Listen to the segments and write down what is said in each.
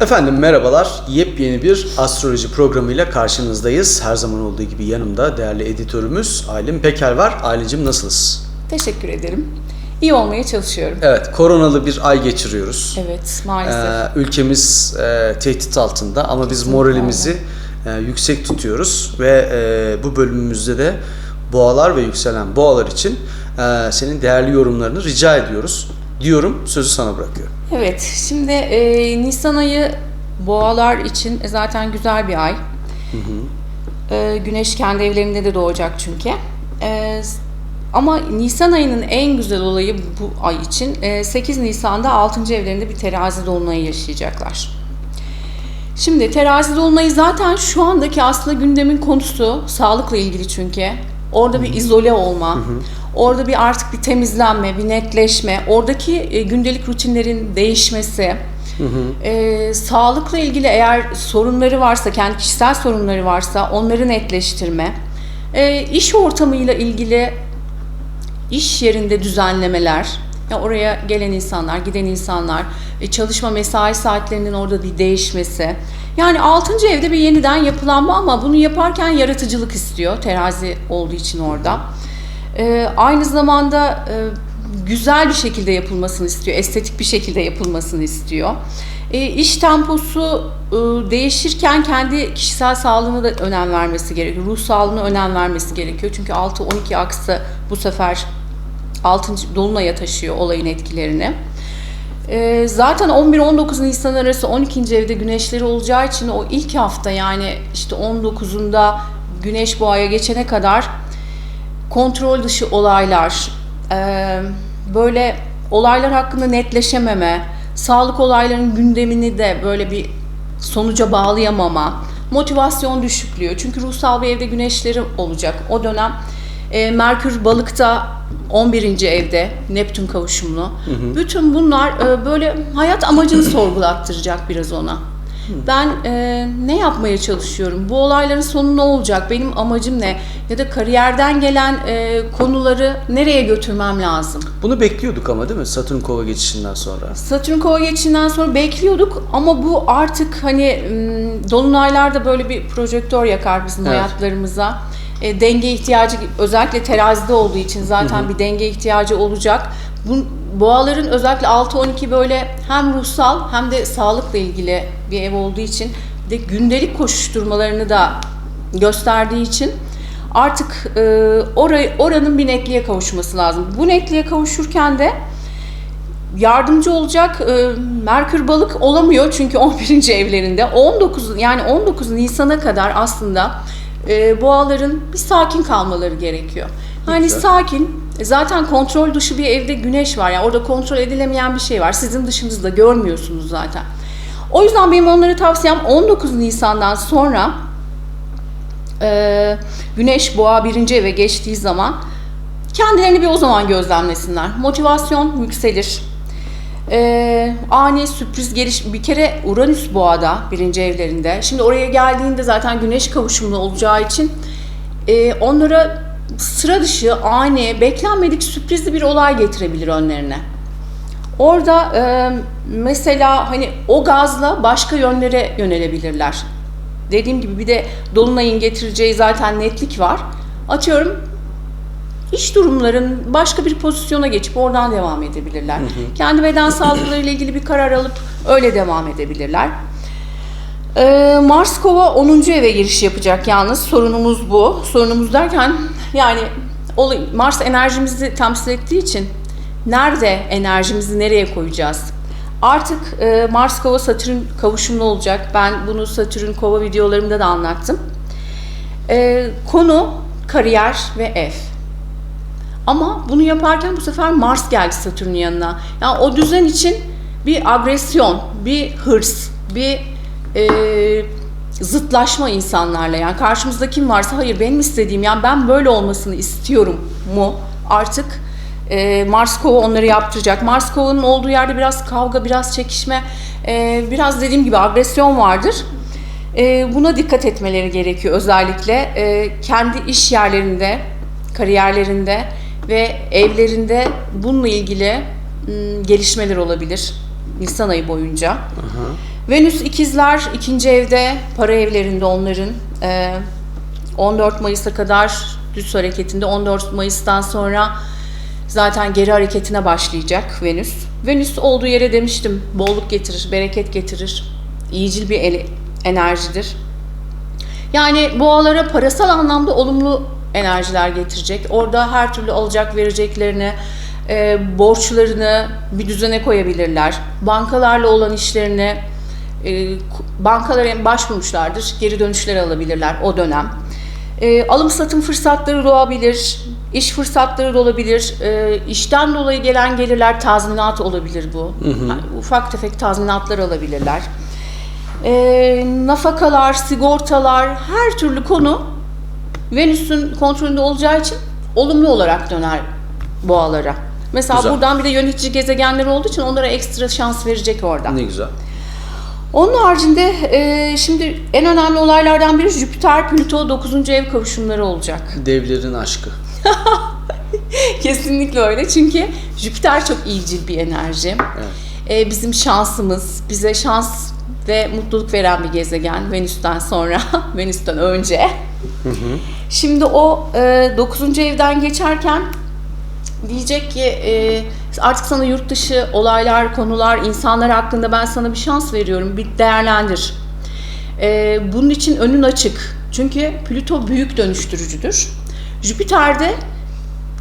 Efendim merhabalar. Yepyeni bir astroloji programıyla karşınızdayız. Her zaman olduğu gibi yanımda değerli editörümüz Aylin Peker var. Aylin'cim nasılsınız? Teşekkür ederim. İyi olmaya çalışıyorum. Evet, koronalı bir ay geçiriyoruz. Evet, maalesef. Ee, ülkemiz e, tehdit altında ama biz moralimizi e, yüksek tutuyoruz ve e, bu bölümümüzde de boğalar ve yükselen boğalar için e, senin değerli yorumlarını rica ediyoruz. Diyorum, sözü sana bırakıyorum. Evet, şimdi e, Nisan ayı boğalar için zaten güzel bir ay. E, güneş kendi evlerinde de doğacak çünkü. E, ama Nisan ayının en güzel olayı bu ay için e, 8 Nisan'da 6. evlerinde bir terazi dolunayı yaşayacaklar. Şimdi terazi dolunayı zaten şu andaki aslında gündemin konusu sağlıkla ilgili çünkü. Orada bir izole olma, orada bir artık bir temizlenme, bir netleşme, oradaki e, gündelik rutinlerin değişmesi, e, sağlıkla ilgili eğer sorunları varsa, kendi kişisel sorunları varsa onları netleştirme, e, iş ortamıyla ilgili iş yerinde düzenlemeler, ya oraya gelen insanlar, giden insanlar, e, çalışma mesai saatlerinin orada bir değişmesi. Yani 6. evde bir yeniden yapılanma ama bunu yaparken yaratıcılık istiyor. Terazi olduğu için orada. E, aynı zamanda e, güzel bir şekilde yapılmasını istiyor. Estetik bir şekilde yapılmasını istiyor. E, iş temposu e, değişirken kendi kişisel sağlığına da önem vermesi gerekiyor. Ruh sağlığına önem vermesi gerekiyor. Çünkü 6-12 aksı bu sefer 6. Dolunay'a taşıyor olayın etkilerini. Ee, zaten 11-19 Nisan arası 12. evde güneşleri olacağı için o ilk hafta yani işte 19'unda güneş boğaya geçene kadar kontrol dışı olaylar, e, böyle olaylar hakkında netleşememe, sağlık olaylarının gündemini de böyle bir sonuca bağlayamama, motivasyon düşüklüğü. Çünkü ruhsal bir evde güneşleri olacak. O dönem e, Merkür balıkta 11. evde Neptün kavuşumlu. Bütün bunlar e, böyle hayat amacını sorgulattıracak biraz ona. Ben e, ne yapmaya çalışıyorum? Bu olayların sonu ne olacak? Benim amacım ne? Ya da kariyerden gelen e, konuları nereye götürmem lazım? Bunu bekliyorduk ama değil mi? Satürn kova geçişinden sonra. Satürn kova geçişinden sonra bekliyorduk ama bu artık hani m, dolunaylarda böyle bir projektör yakar bizim Evet. hayatlarımıza. E, denge ihtiyacı özellikle terazide olduğu için zaten bir denge ihtiyacı olacak. Bu boğaların özellikle 6-12 böyle hem ruhsal hem de sağlıkla ilgili bir ev olduğu için de gündelik koşuşturmalarını da gösterdiği için artık e, orayı, oranın bir netliğe kavuşması lazım. Bu netliğe kavuşurken de yardımcı olacak e, Merkür balık olamıyor çünkü 11. evlerinde 19 yani 19 Nisan'a kadar aslında e, boğaların bir sakin kalmaları gerekiyor. Yani Güzel. sakin e, zaten kontrol dışı bir evde güneş var yani orada kontrol edilemeyen bir şey var. Sizin dışınızda görmüyorsunuz zaten. O yüzden benim onlara tavsiyem 19 Nisan'dan sonra e, Güneş Boğa birinci eve geçtiği zaman kendilerini bir o zaman gözlemlesinler. Motivasyon yükselir. E, ani sürpriz geliş bir kere Uranüs Boğa'da birinci evlerinde. Şimdi oraya geldiğinde zaten Güneş kavuşumlu olacağı için e, onlara sıra dışı, ani, beklenmedik sürprizli bir olay getirebilir önlerine. Orada e, mesela hani o gazla başka yönlere yönelebilirler. Dediğim gibi bir de Dolunay'ın getireceği zaten netlik var. Atıyorum iş durumların başka bir pozisyona geçip oradan devam edebilirler. Kendi beden sağlıklarıyla ilgili bir karar alıp öyle devam edebilirler. Ee, Mars Kova 10. eve giriş yapacak yalnız. Sorunumuz bu. Sorunumuz derken yani Mars enerjimizi temsil ettiği için nerede enerjimizi nereye koyacağız? Artık e, Mars Kova Satürn kavuşumlu olacak. Ben bunu Satürn Kova videolarımda da anlattım. Ee, konu kariyer ve ev. Ama bunu yaparken bu sefer Mars geldi Satürn'ün yanına. Yani o düzen için bir agresyon, bir hırs, bir e, zıtlaşma insanlarla. Yani karşımızda kim varsa hayır benim istediğim yani ben böyle olmasını istiyorum mu artık e, Mars Kova onları yaptıracak. Mars Kova'nın olduğu yerde biraz kavga, biraz çekişme, e, biraz dediğim gibi agresyon vardır. E, buna dikkat etmeleri gerekiyor özellikle e, kendi iş yerlerinde, kariyerlerinde ve evlerinde bununla ilgili gelişmeler olabilir. Nisan ayı boyunca. Venüs ikizler ikinci evde, para evlerinde onların. Ee, 14 Mayıs'a kadar düz hareketinde 14 Mayıs'tan sonra zaten geri hareketine başlayacak Venüs. Venüs olduğu yere demiştim bolluk getirir, bereket getirir. İyicil bir enerjidir. Yani boğalara parasal anlamda olumlu enerjiler getirecek. Orada her türlü alacak vereceklerini, e, borçlarını bir düzene koyabilirler. Bankalarla olan işlerini e, bankalara başvurmuşlardır. Geri dönüşler alabilirler o dönem. E, alım satım fırsatları doğabilir. iş fırsatları da olabilir. E, işten dolayı gelen gelirler tazminat olabilir bu. Yani ufak tefek tazminatlar alabilirler. E, nafakalar, sigortalar, her türlü konu Venüs'ün kontrolünde olacağı için olumlu olarak döner boğalara. Mesela Güzel. buradan bir de yönetici gezegenler olduğu için onlara ekstra şans verecek orada. Ne güzel. Onun haricinde e, şimdi en önemli olaylardan biri Jüpiter Plüto 9. ev kavuşumları olacak. Devlerin aşkı. Kesinlikle öyle çünkü Jüpiter çok iyicil bir enerji. Evet. E, bizim şansımız, bize şans ve mutluluk veren bir gezegen Venüs'ten sonra, Venüs'ten önce. Şimdi o e, 9. evden geçerken diyecek ki e, artık sana yurt dışı olaylar, konular, insanlar hakkında ben sana bir şans veriyorum, bir değerlendir. E, bunun için önün açık. Çünkü Plüto büyük dönüştürücüdür. Jüpiter'de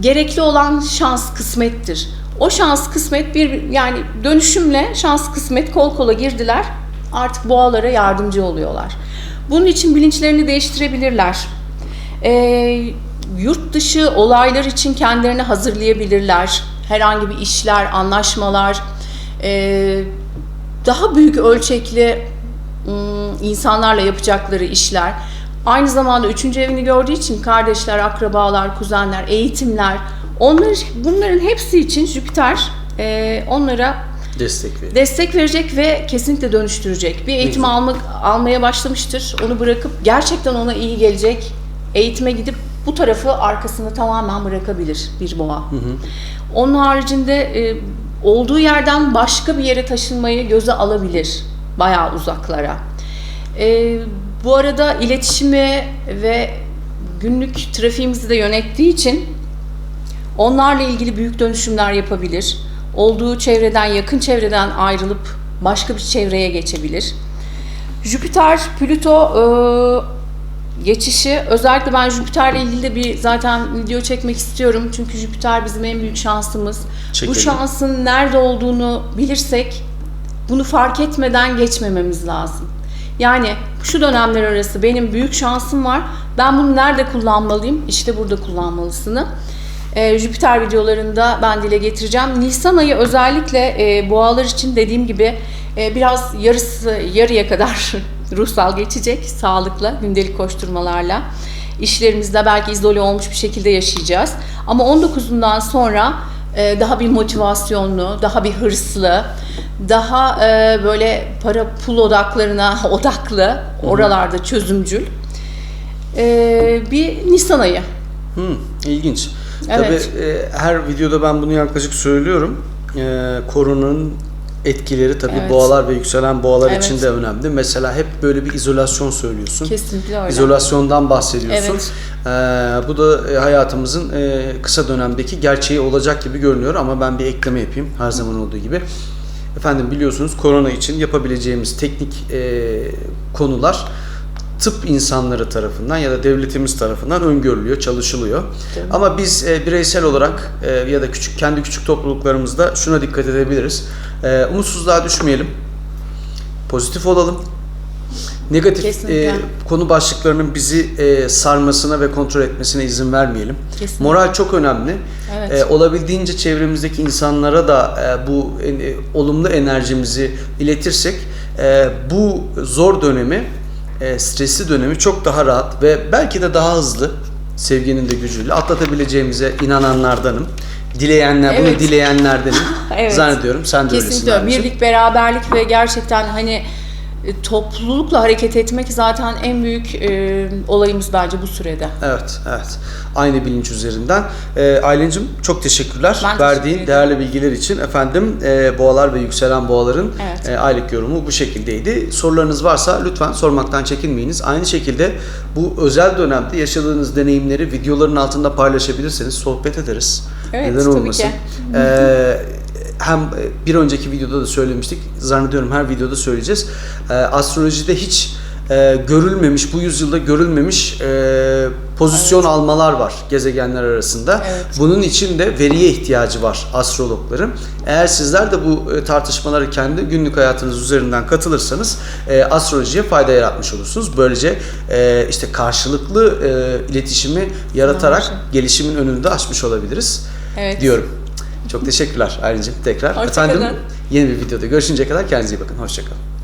gerekli olan şans kısmettir. O şans kısmet bir yani dönüşümle şans kısmet kol kola girdiler. Artık boğalara yardımcı oluyorlar. Bunun için bilinçlerini değiştirebilirler. Ee, yurt dışı olaylar için kendilerini hazırlayabilirler. Herhangi bir işler, anlaşmalar, ee, daha büyük ölçekli ım, insanlarla yapacakları işler. Aynı zamanda üçüncü evini gördüğü için kardeşler, akrabalar, kuzenler, eğitimler, onlar, bunların hepsi için Jüpiter e, onlara Destek verin. destek verecek ve kesinlikle dönüştürecek. Bir eğitim güzel. almak almaya başlamıştır. Onu bırakıp gerçekten ona iyi gelecek. Eğitime gidip bu tarafı arkasını tamamen bırakabilir bir boğa. Onun haricinde e, olduğu yerden başka bir yere taşınmayı göze alabilir. Bayağı uzaklara. E, bu arada iletişimi ve günlük trafiğimizi de yönettiği için Onlarla ilgili büyük dönüşümler yapabilir. Olduğu çevreden, yakın çevreden ayrılıp başka bir çevreye geçebilir. Jüpiter, Plüto e, geçişi özellikle ben Jüpiter'le ilgili de bir zaten video çekmek istiyorum. Çünkü Jüpiter bizim en büyük şansımız. Çekelim. Bu şansın nerede olduğunu bilirsek bunu fark etmeden geçmememiz lazım. Yani şu dönemler arası benim büyük şansım var. Ben bunu nerede kullanmalıyım? İşte burada kullanmalısını. Ee, Jüpiter videolarında ben dile getireceğim. Nisan ayı özellikle e, boğalar için dediğim gibi e, biraz yarısı yarıya kadar ruhsal geçecek sağlıkla, gündelik koşturmalarla. İşlerimizde belki izole olmuş bir şekilde yaşayacağız. Ama 19'undan sonra e, daha bir motivasyonlu, daha bir hırslı, daha e, böyle para pul odaklarına odaklı, oralarda çözümcül e, bir Nisan ayı. Hmm, ilginç. Evet. Tabii e, her videoda ben bunu yaklaşık söylüyorum. E, koronanın etkileri tabii Evet. boğalar ve yükselen boğalar Evet. için de önemli. Mesela hep böyle bir izolasyon söylüyorsun. Kesinlikle öyle. İzolasyondan bahsediyorsun. Evet. E, bu da e, hayatımızın e, kısa dönemdeki gerçeği olacak gibi görünüyor ama ben bir ekleme yapayım her zaman olduğu gibi. Efendim biliyorsunuz korona için yapabileceğimiz teknik e, konular tıp insanları tarafından ya da devletimiz tarafından öngörülüyor, çalışılıyor. Tabii. Ama biz e, bireysel olarak e, ya da küçük kendi küçük topluluklarımızda şuna dikkat edebiliriz. E, umutsuzluğa düşmeyelim. Pozitif olalım. Negatif Kesinlikle. e, konu başlıklarının bizi e, sarmasına ve kontrol etmesine izin vermeyelim. Kesinlikle. Moral çok önemli. Evet. E, olabildiğince çevremizdeki insanlara da e, bu e, olumlu enerjimizi iletirsek e, bu zor dönemi, e, stresli dönemi çok daha rahat ve belki de daha hızlı sevginin de gücüyle atlatabileceğimize inananlardanım. Dileyenler, bunu Evet. dileyenlerdenim. Evet. Zannediyorum sen de öylesin. Kesinlikle öyle. bence. birlik, beraberlik ve gerçekten hani toplulukla hareket etmek zaten en büyük e, olayımız bence bu sürede. Evet, evet. Aynı bilinç üzerinden. Ee, Aylin'cim çok teşekkürler. Ben teşekkür Verdiğin ederim. değerli bilgiler için. Efendim e, boğalar ve yükselen boğaların Evet. e, aylık yorumu bu şekildeydi. Sorularınız varsa lütfen sormaktan çekinmeyiniz. Aynı şekilde bu özel dönemde yaşadığınız deneyimleri videoların altında paylaşabilirseniz sohbet ederiz. Evet, Neden tabii olmasın? ki. Ee, hem e, bir önceki videoda da söylemiştik. Zannediyorum her videoda söyleyeceğiz. Ee, astrolojide hiç e, görülmemiş, bu yüzyılda görülmemiş e, pozisyon almalar var gezegenler arasında. Evet. Bunun için de veriye ihtiyacı var astrologların. Eğer sizler de bu e, tartışmaları kendi günlük hayatınız üzerinden katılırsanız e, astrolojiye fayda yaratmış olursunuz. Böylece e, işte karşılıklı e, iletişimi yaratarak gelişimin önünü de açmış olabiliriz Evet. diyorum. Çok teşekkürler Aylin'cim tekrar. Hoşça Efendim yeni bir videoda görüşünceye kadar kendinize iyi bakın. Hoşçakalın.